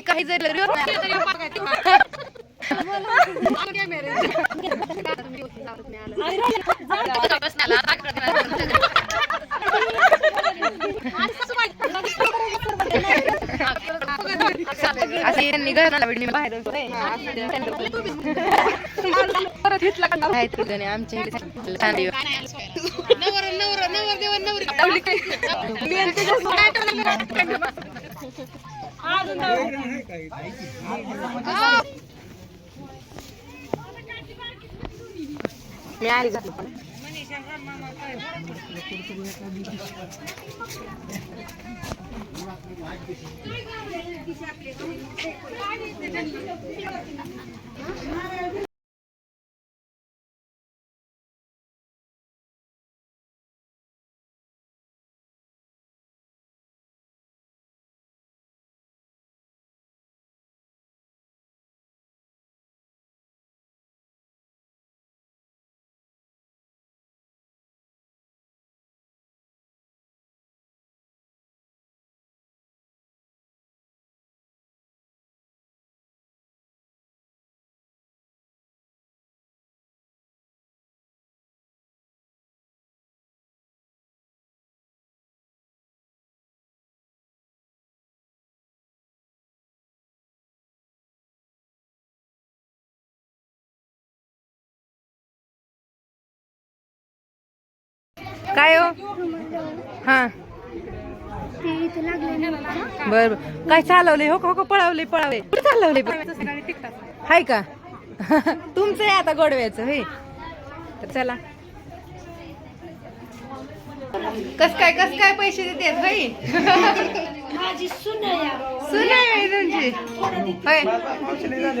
काही जरी असे त्यांनी घराला बिडणी बाहेर परत इथला आहेत की जणी आमच्या मी आली जातो पण काय हो? हा. बर बर. काय चालवले हो का हो का पळावले पळावले कुठे चालवले हाय का? तुमचं आहे आता गोडव्याचं हे तर चला. कस काय कस काय पैसे सुन आहे तुमची. होय.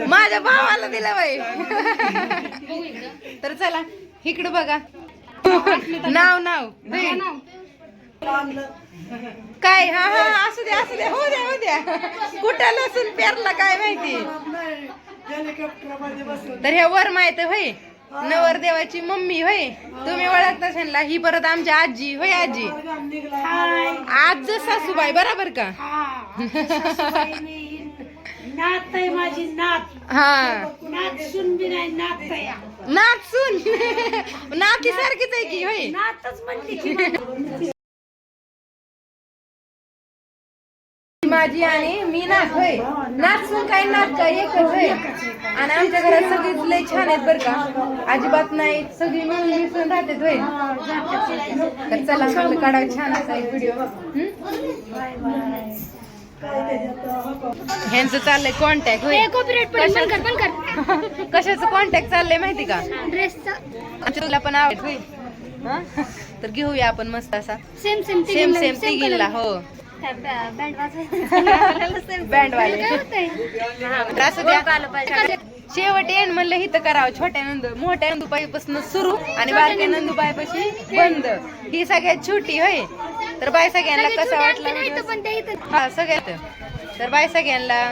माझ्या भावाला दिलं बाई. तर चला इकडे बघा. नाव नाव. काय हा हा असू द्या असू द्या हो द्या हो द्या. कुठं लसून पेरला काय माहिती? तर हे वर माहीत होय नवर देवाची मम्मी होय. तुम्ही ओळखता त्यांना ही परत आमची आजी होय आजी? आज सासूबाई बरोबर का? नात माझी नात. हा. नात सुन बी नाही नात नात सुन नाती सारखीच आहे की होय? नातच म्हणते की. माझी आणि मी नाथ होय? नाथ सुन काय नाथ काय एकच होय? आणि आमच्या घरात सगळीच लय छान आहेत बरं का. अजिबात नाही. सगळी मिळून मिसळून राहतात होय? तर चला म्हटलं काढावं छान असा एक व्हिडिओ ह्यांचं चाललंय कॉन्टॅक्ट होय? कशाचं कशाचं कॉन्टॅक्ट चाललंय माहिती का? ड्रेसचा तुला पण आवड होय. हा? तर घेऊया आपण मस्त असा. सेम सेम सेम सेम तिघींला हो. बँड वाले शेवट येण म्हणलं हिथं करावं. छोट्या नंदू मोठ्या नंदूबाईपासून सुरू आणि बारक्या नंदूबाईपाशी बंद. ही सगळ्यात छोटी होय. तर बाय सगळ्यांना कसा वाटला हा सगळ्यात. तर बाय सगळ्यांना.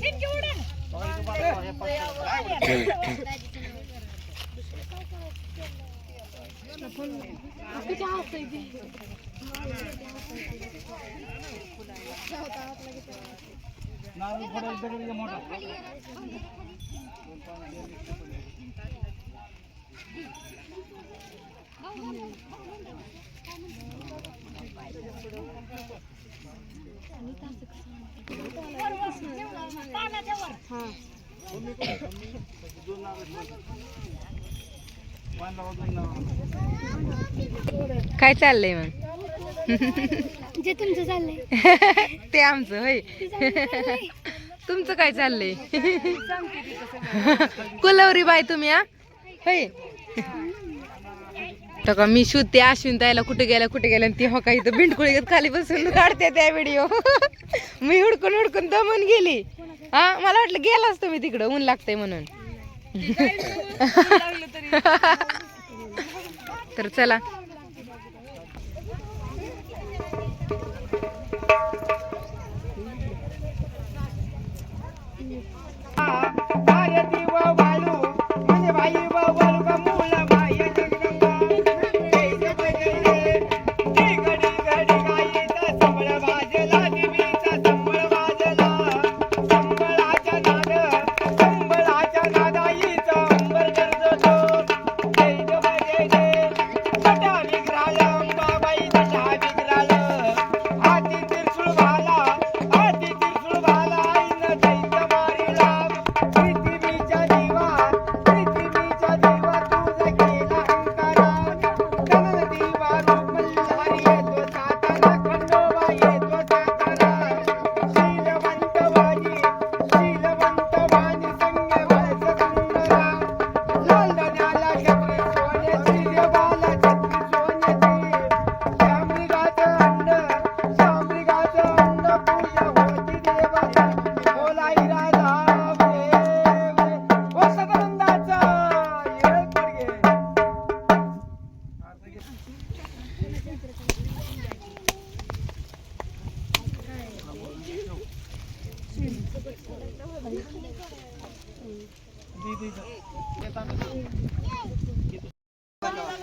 ठिपकी उडा हां काय चाललंय मग? जे तुमचं चाललंय. ते आमचं होय. तुमचं काय चाललंय? कुलवरी बाय तुम्ही होय. का मी शोधते अश्विन ताईला कुठे गेला कुठे गेला ती हो काही तर भिंडकुळी खाली बसून काढते त्या व्हिडिओ मी हुडकून हुडकून दमून गेली. हा मला वाटलं गेलाच तुम्ही तिकडं ऊन लागतंय म्हणून. तर चला. Hello.